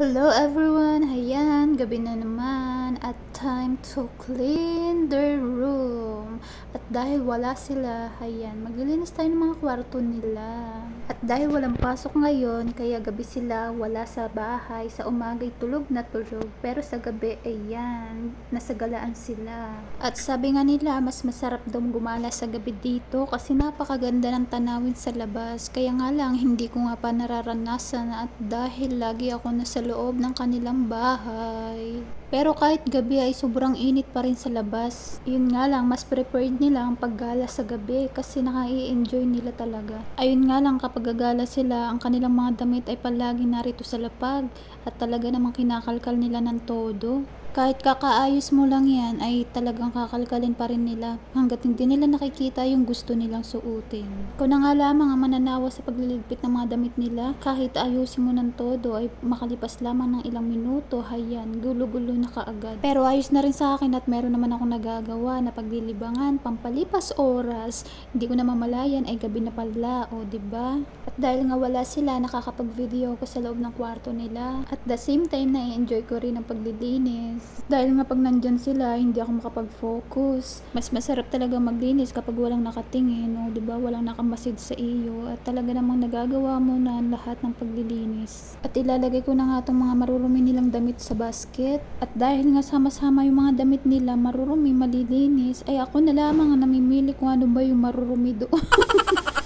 Hello everyone! Hayan, gabi na naman time to clean the room. At dahil wala sila, hayan, maglilinis tayo ng mga kwarto nila. At dahil walang pasok ngayon, kaya gabi sila wala sa bahay. Sa umaga'y tulog na tulog. Pero sa gabi, ayan, nasagalaan sila. At sabi nga nila, mas masarap daw gumala sa gabi dito kasi napakaganda ng tanawin sa labas. Kaya nga lang, hindi ko nga pa nararanasan at dahil lagi ako nasa loob ng kanilang bahay. Pero kahit gabi ay sobrang init pa rin sa labas. Yun nga lang, mas preferred nila ang paggala sa gabi kasi naka-enjoy nila talaga. Ayun nga lang, kapag gagala sila, ang kanilang mga damit ay palagi narito sa lapag at talaga namang kinakalkal nila ng todo. Kahit kakaayos mo lang yan, ay talagang kakalkalin pa rin nila hanggat hindi nila nakikita yung gusto nilang suotin. Kung na nga lamang ang mananawa sa pagliligpit ng mga damit nila, kahit ayusin mo ng todo ay makalipas lamang ng ilang minuto, hayan, gulo-gulo na kaagad. Pero ayos na rin sa akin at meron naman akong nagagawa na paglilibangan, pampalipas oras, hindi ko na mamalayan ay gabi na pala, o ba? At dahil nga wala sila, nakakapag-video ko sa loob ng kwarto nila. At the same time, na-enjoy ko rin ang paglilinis. Dahil nga pag nandyan sila, hindi ako makapag-focus. Mas masarap talaga maglinis kapag walang nakatingin, o 'di ba? Walang nakamasid sa iyo at talaga namang nagagawa mo na lahat ng paglilinis. At ilalagay ko na nga itong mga marurumi nilang damit sa basket. At dahil nga sama-sama yung mga damit nila, marurumi, malilinis, ay ako na lamang ang namimili kung ano ba yung marurumi doon.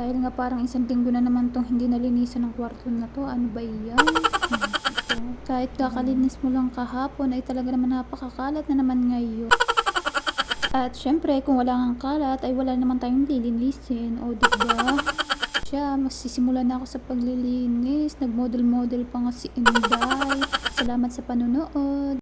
Dahil nga parang isang linggo na naman tong hindi nalinisan ng kwarto na to. Ano ba yan? Hmm, ito. Kahit kakalinis mo lang kahapon ay talaga naman napakakalat na naman ngayon. At syempre, kung wala kang kalat ay wala naman tayong lilinisin. O diba? Siya, magsisimula na ako sa paglilinis. Nag-model-model pa nga si Inday. Salamat sa panonood.